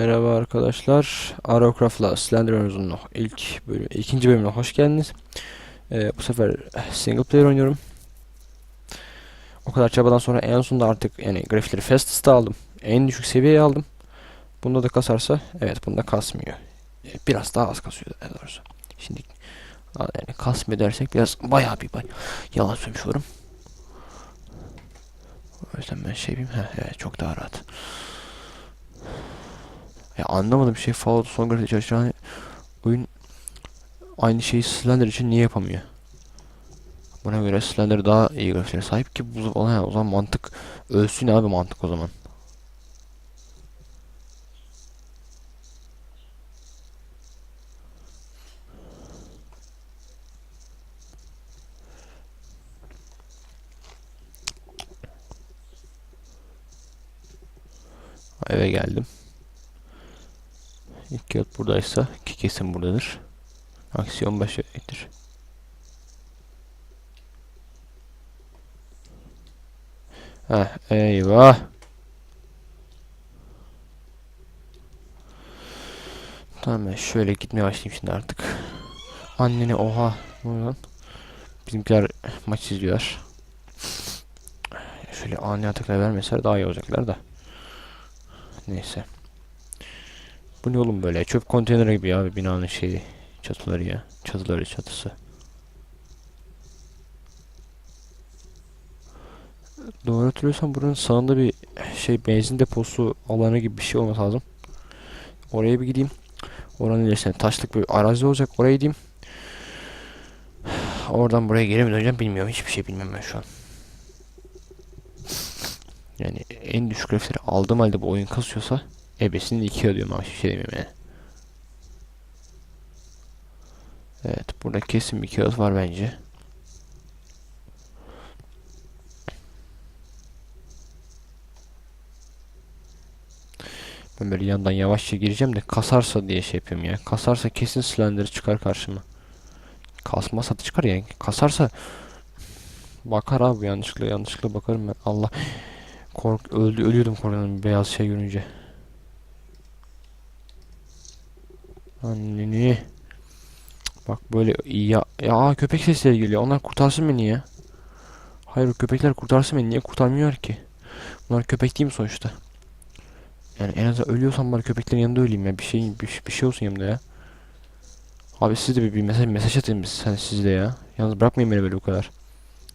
Merhaba arkadaşlar. Arocraft'la Slenderman'ın ilk bölüm, ikinci bölümüne hoş geldiniz. Ee, bu sefer single player oynuyorum. O kadar çabadan sonra en sonunda artık yani grafikleri fastest'a aldım. En düşük seviyeye aldım. Bunda da kasarsa evet bunda kasmıyor. Ee, biraz daha az kasıyor daha doğrusu. Şimdi yani kasmıyor dersek biraz bayağı bir bay yalan söylemiş olurum. O yüzden ben şey yapayım. Heh, evet çok daha rahat. Ya anlamadım şey Fallout son grafik çalışan oyun aynı şeyi Slender için niye yapamıyor? Buna göre Slender daha iyi grafiklere sahip ki bu o zaman, o zaman mantık ölsün abi mantık o zaman. Eve geldim. İlk kağıt buradaysa ki kesin buradadır. Aksiyon başlayacaktır. Heh, eyvah. Tamam ben şöyle gitmeye başlayayım şimdi artık. Anneni oha. Lan? Bizimkiler maç izliyorlar. Şöyle ani ataklar vermeseler daha iyi olacaklar da. Neyse. Bu ne oğlum böyle? Çöp konteyneri gibi ya bir binanın şeyi. Çatıları ya. Çatıları çatısı. Doğru hatırlıyorsam buranın sağında bir şey benzin deposu alanı gibi bir şey olması lazım. Oraya bir gideyim. Oranın ilerisinde taşlık bir arazi olacak. Oraya gideyim. Oradan buraya geri mi döneceğim bilmiyorum. Hiçbir şey bilmiyorum ben şu an. Yani en düşük grafikleri aldığım halde bu oyun kasıyorsa ebesini iki diyorum ama hiçbir şey demiyorum yani. Evet burada kesin bir kağıt var bence. Ben böyle yandan yavaşça gireceğim de kasarsa diye şey yapıyorum ya. Kasarsa kesin Slender çıkar karşıma. Kasmasa da çıkar yani. Kasarsa bakar abi yanlışlıkla yanlışlıkla bakarım ben. Allah kork öldü ölüyordum korkudan beyaz şey görünce. Anneni. Bak böyle ya ya köpek sesleri geliyor. Onlar kurtarsın beni ya. Hayır köpekler kurtarsın beni. Niye kurtarmıyor ki? Bunlar köpek değil mi sonuçta? Yani en azından ölüyorsam bari köpeklerin yanında öleyim ya. Bir şey bir, bir şey olsun yanımda ya. Abi siz de bir, bir mesaj mesaj atın sen siz de ya. Yalnız bırakmayın beni böyle bu kadar.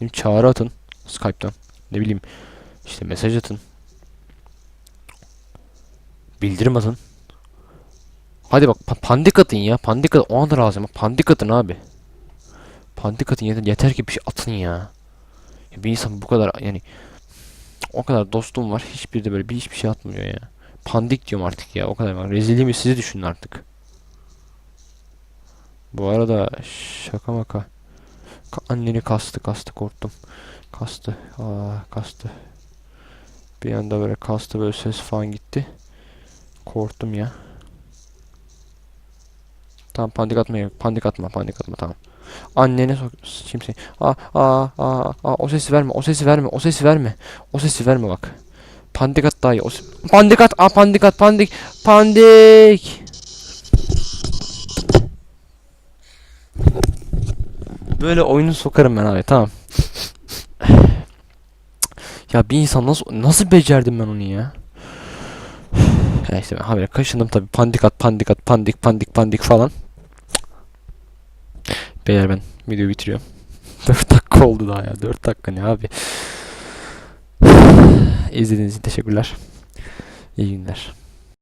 Bir çağrı atın Skype'tan. Ne bileyim işte mesaj atın. Bildirim atın. Hadi bak pa pandik atın ya. Pandik atın. O anda lazım. Pandik atın abi. Pandik atın yeter, yeter ki bir şey atın ya. ya. Bir insan bu kadar yani o kadar dostum var. Hiçbir de böyle bir hiçbir şey atmıyor ya. Pandik diyorum artık ya. O kadar bak. Rezilliğimi sizi düşünün artık. Bu arada şaka maka. Ka anneni kastı kastı korktum. Kastı. Aa kastı. Bir anda böyle kastı böyle ses falan gitti. Korktum ya. Tamam pandik atma yok. Pandik atma pandik atma tamam. Annene sok şimdi. Aa aa aa aa o sesi verme. O sesi verme. O sesi verme. O sesi verme bak. Pandik at daha iyi. O pandik at. Aa pandik at. Pandik. Pandik. Böyle oyunu sokarım ben abi. Tamam. Ya bir insan nasıl nasıl becerdim ben onu ya? Neyse ben habire kaşındım tabi pandik at pandik at pandik pandik pandik falan. Beyler ben videoyu bitiriyorum. 4 dakika oldu daha ya 4 dakika ne abi. İzlediğiniz için teşekkürler. İyi günler.